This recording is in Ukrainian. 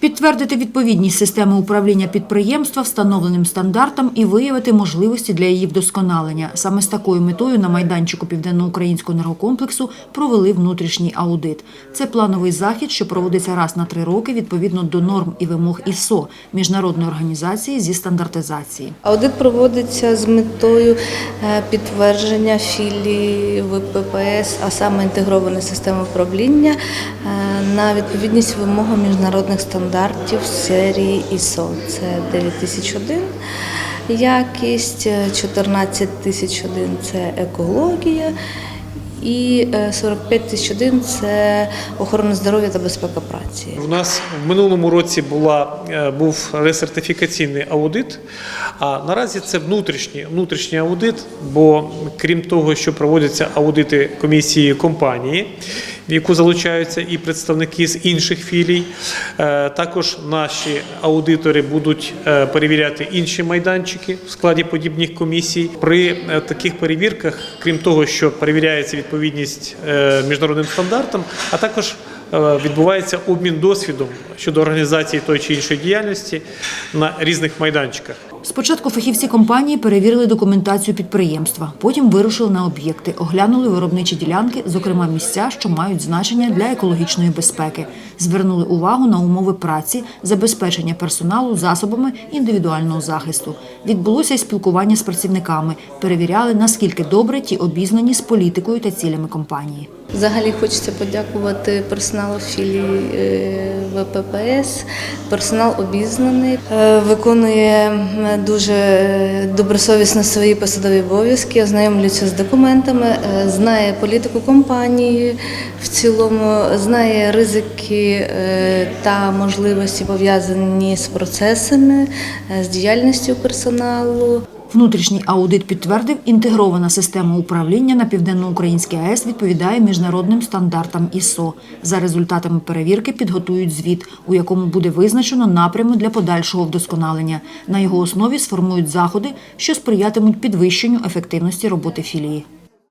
Підтвердити відповідність системи управління підприємства встановленим стандартам і виявити можливості для її вдосконалення. Саме з такою метою на майданчику Південноукраїнського енергокомплексу провели внутрішній аудит. Це плановий захід, що проводиться раз на три роки відповідно до норм і вимог ІСО – міжнародної організації зі стандартизації. Аудит проводиться з метою е, підтвердження філії ВППС, а саме інтегрованої системи управління е, на відповідність вимогам міжнародних стандартів серії ISO. Це 9001 якість, е, 14001 це екологія. І е, 45001 – це охорона здоров'я та безпека праці. У нас в минулому році була, е, був ресертифікаційний аудит, а наразі це внутрішній, внутрішній аудит, бо крім того, що проводяться аудити комісії компанії, в яку залучаються і представники з інших філій, е, також наші аудитори будуть е, перевіряти інші майданчики в складі подібних комісій. При е, таких перевірках, крім того, що перевіряється відповідність міжнародним стандартам, а також відбувається обмін досвідом щодо організації тої чи іншої діяльності на різних майданчиках. Спочатку фахівці компанії перевірили документацію підприємства, потім вирушили на об'єкти, оглянули виробничі ділянки, зокрема місця, що мають значення для екологічної безпеки, звернули увагу на умови праці, забезпечення персоналу засобами індивідуального захисту. Відбулося й спілкування з працівниками, перевіряли, наскільки добре ті обізнані з політикою та цілями компанії. Взагалі хочеться подякувати персоналу філії е, ВППС. Персонал обізнаний, е, виконує дуже добросовісно свої посадові обов'язки, ознайомлюється з документами, е, знає політику компанії в цілому, знає ризики е, та можливості пов'язані з процесами, е, з діяльністю персоналу. Внутрішній аудит підтвердив, інтегрована система управління на Південноукраїнській АЕС відповідає міжнародним стандартам ІСО. За результатами перевірки підготують звіт, у якому буде визначено напрями для подальшого вдосконалення. На його основі сформують заходи, що сприятимуть підвищенню ефективності роботи філії.